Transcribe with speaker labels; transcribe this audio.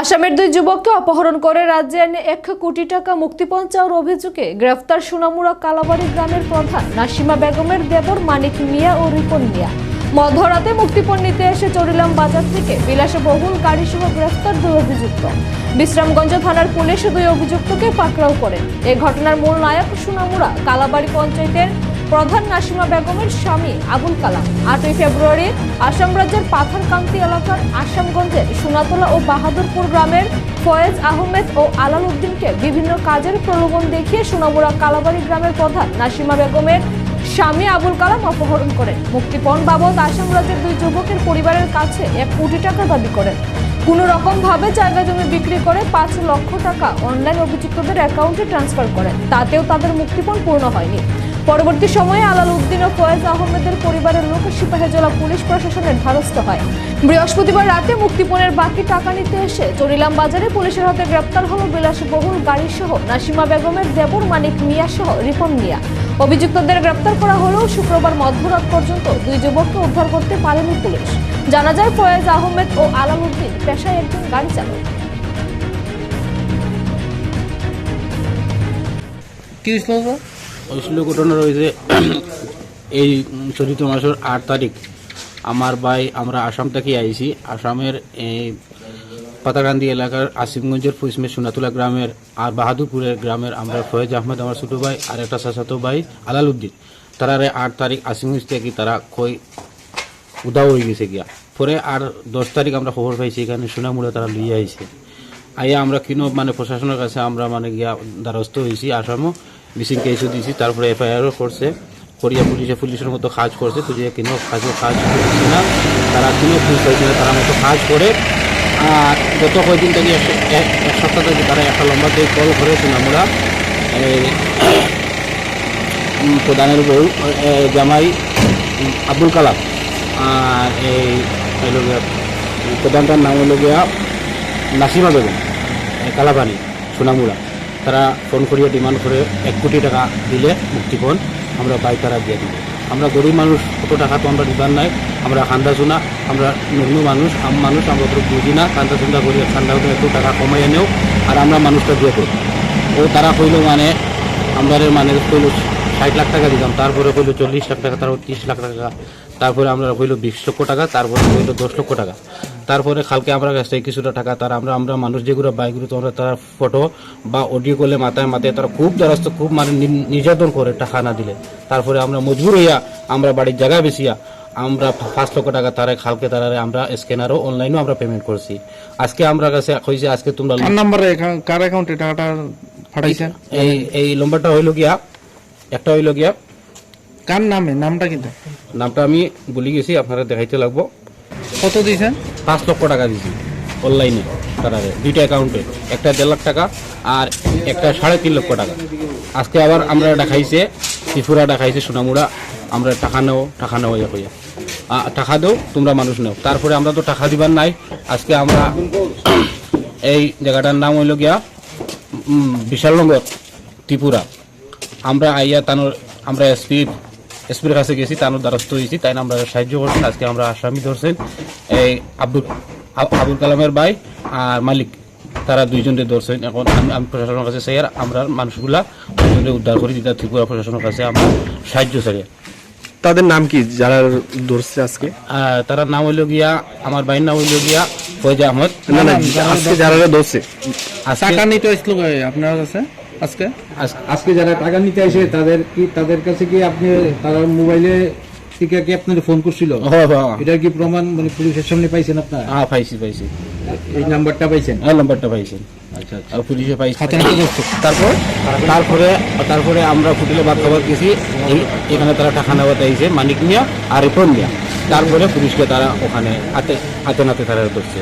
Speaker 1: আসামের দুই যুবককে অপহরণ করে রাজ্যে এনে এক কোটি টাকা মুক্তিপণ চাওয়ার অভিযোগে গ্রেফতার সোনামুড়া কালাবাড়ি গ্রামের প্রধান নাসিমা বেগমের দেবর মানিক মিয়া ও রিপন মিয়া। মধ্যরাতে মুক্তিপণ নিতে এসে চরিলাম বাজার থেকে বিলাসে বহুল গাড়ি সহ গ্রেফতার দুই অভিযুক্ত। বিশ্রামগঞ্জ থানার পুলিশ দুই অভিযুক্তকে পাকড়াও করেন এ ঘটনার মূল নায়ক সোনামুড়া কালাবাড়ি পঞ্চায়েতের প্রধান নাসিমা বেগমের স্বামী আবুল কালাম। আটই ফেব্রুয়ারি আসাম রাজ্যের পাথারকান্তি এলাকার আসামগঞ্জের সোনাতলা ও বাহাদুরপুর গ্রামের ফয়েজ আহমেদ ও আলাল উদ্দিনকে বিভিন্ন কাজের প্রলোভন দেখিয়ে সোনামুড়া কালাবাড়ি গ্রামের প্রধান নাসিমা বেগমের স্বামী আবুল কালাম অপহরণ করেন। মুক্তিপণ বাবদ আসাম রাজ্যের দুই যুবকের পরিবারের কাছে এক কোটি টাকা দাবি করেন। কোন রকম ভাবে জায়গা জমি বিক্রি করে পাঁচ লক্ষ টাকা অনলাইন অভিযুক্তদের অ্যাকাউন্টে ট্রান্সফার করেন। তাতেও তাদের মুক্তিপণ পূর্ণ হয়নি। পরবর্তী সময়ে আলাল উদ্দিন ও ফয়েজ আহমেদের পরিবারের লোক সিপাহীজলা পুলিশ প্রশাসনের ধারস্থ হয়। বৃহস্পতিবার রাতে মুক্তিপণের বাকি টাকা নিতে এসে চরিলাম বাজারে পুলিশের হাতে গ্রেপ্তার হলো বিলাসবহুল গাড়ি সহ নাসিমা বেগমের দেবর, মানিক মিয়া সহ রিপন মিয়া। অভিযুক্তদের গ্রেপ্তার করা হলেও শুক্রবার মধ্যরাত পর্যন্ত দুই যুবককে উদ্ধার করতে পারেনি পুলিশ। জানা যায় ফয়েজ আহমেদ ও আলাল উদ্দিন পেশায় একজন গাড়ি চালক।
Speaker 2: কি হয়েছিল?
Speaker 3: ঘটনা রয়েছে এই চলিত মাসের আট তারিখ। আমার ভাই, আমরা আসাম থেকে আইছি। আসামের এই পাতাকান্দি এলাকার আসিমগঞ্জের ফুসমে সোনাতুলা গ্রামের আর বাহাদুরপুরের গ্রামের আমরা ফয়েজ আহমেদ, আমার ছোটো ভাই, আর একটা চাচাতো ভাই আলাল উদ্দিন তারা আট তারিখ আসিমগঞ্জ থেকে তারা কই উদাও হয়ে গেছে গিয়া। পরে আর দশ তারিখ আমরা খবর পাইছি, এখানে সোনামুড়ে তারা লিয়ে আইছে। আইয়া আমরা কিনো মানে প্রশাসনের কাছে আমরা মানে গিয়া দ্বারস্থ হয়েছি আসামও। মিসিং কেসও দিয়েছি, তারপরে এফআইআরও করছে। করিয়া পুলিশে পুলিশের মতো কাজ করছে, তো যে কিনো কাজে কাজ করছে না, তারা কিনো পুলিশ হয়েছে না, তারা মতো কাজ করে। আর গত কয়েকদিন থেকে এক- সপ্তাহ থেকে তারা একটা লম্বা দিয়ে কল করেছেন আমরা প্রধানের বউ জামাই আব্দুল কালাম। আর এই প্রধানটার নাম হইল গিয়া নাসিমা বেগম কালাপানি সোনামুড়া। তারা ফোন করিয়া ডিমান্ড করে এক কোটি টাকা দিলে মুক্তিপণ আমরা বাই তারা দিয়ে দিব। আমরা গরিব মানুষ, কত টাকা তো আমরা দিবার নাই, আমরা খান্দা চুনা, আমরা নগ্ন মানুষ, আম মানুষ, আমরা তো বুঝি না, খান্দা চুন্দা করি খান্দা করে একটু টাকা কমাই এনেও আর আমরা মানুষটা দিয়ে দেব ও তারা কইল মানে আমরা মানে কইল ষাট লাখ টাকা দিতাম তারপরে কইলো চল্লিশ লাখ টাকা, তারপর তিরিশ লাখ টাকা, তারপরে আমরা কইলো বিশ লক্ষ টাকা, তারপরে কইলো দশ লক্ষ টাকা। তারপরে কালকে আমরা কাছ থেকে কিছুটা টাকা তারা আমরা আমরা মানুষ যেগুলো বাইকগুলো তোমরা তারা ফটো বা অডিও করলে মাথায় মাথায় তারা খুব দ্বারস্থ খুব মানে নির্যাতন করে টাকা না দিলে। তারপরে আমরা মজবুর হইয়া আমরা বাড়ির জায়গা বেশিয়া আমরা পাঁচ লক্ষ টাকা তারা খালকে তারারে আমরা স্ক্যানারও অনলাইনেও আমরা পেমেন্ট করছি। আজকে আমরা কাছে কইছে আজকে তোমরা
Speaker 2: নাম্বারে কার অ্যাকাউন্টে টাকাটা পাঠাইছেন
Speaker 3: এই এই নম্বরটা হইল গিয়া একটা হইল গিয়া।
Speaker 2: কার নামে? নামটা কিন্তু
Speaker 3: নামটা আমি ভুলে গেছি আপনারা দেখাইতে লাগবো।
Speaker 2: কত দিয়েছেন?
Speaker 3: পাঁচ লক্ষ টাকা দিয়েছি অনলাইনে তারারে দুইটা অ্যাকাউন্টে একটা দেড় লাখ টাকা আর একটা সাড়ে তিন লক্ষ টাকা। আজকে আবার আমরা দেখাইছে ত্রিপুরা দেখাইছে সোনামুড়া। আমরা টাকা নেও টাকা নেও ইয়া কইয়া। আ, টাকা দেও তোমরা মানুষ নেও। তারপরে আমরা তো টাকা দিবার নাই। আজকে আমরা এই জায়গাটার নাম হইল গিয়া উম, বিশালনগর ত্রিপুরা। আমরা আইয়া তানোর আমরা এসপি এসপির কাছে গেছি তানোর দ্বারস্থ হয়েছি তাই আমরা সাহায্য করছেন আজকে আমরা আসামি ধরছেন। এই আব্দুল আবুল কালামের ভাই আর মালিক তারা দুইজনকে ধরছেন। এখন আমি আমি প্রশাসনের কাছে চাই আর আমরা মানুষগুলা দুইজনকে উদ্ধার করি দিতে ত্রিপুরা প্রশাসনের কাছে আমরা সাহায্য চাই।
Speaker 4: তাদের নাম কি যারা ধরছে আজকে?
Speaker 3: আর তার নাম হইল গিয়া আমার ভাইয়ের নাম হইল গিয়া ফৈজ আহমদ।
Speaker 4: না না আজকে যারা ধরছে।
Speaker 2: টাকা নিতে আসছিল আপনার কাছে? আজকে?
Speaker 3: আজ-
Speaker 5: আজকে যারা টাকা নিতে আসে তাদের কি তাদের কাছে কি আপনি তারা মোবাইলে থেকে কি আপনার ফোন করছিল? এটার কি প্রমাণ মানে পুলিশের সামনে পাইছেন আপনার?
Speaker 3: হ্যাঁ পাইছি পাইছি।
Speaker 5: এই নাম্বারটা পাইছেন?
Speaker 3: হ্যাঁ নাম্বারটা পাইছেন
Speaker 5: আচ্ছা আচ্ছা।
Speaker 3: আর পুলিশে পাইছি। তারপর? তারপরে তারপরে আমরা ফুটিলে বাদ খাবার গেছি এখানে তারা টাকা নেওয়া দিয়েছে মানিক মিয়া আর রিপন মিয়া। তারপরে পুলিশকে তারা ওখানে হাতে হাতে নাতে তারা ধরছে।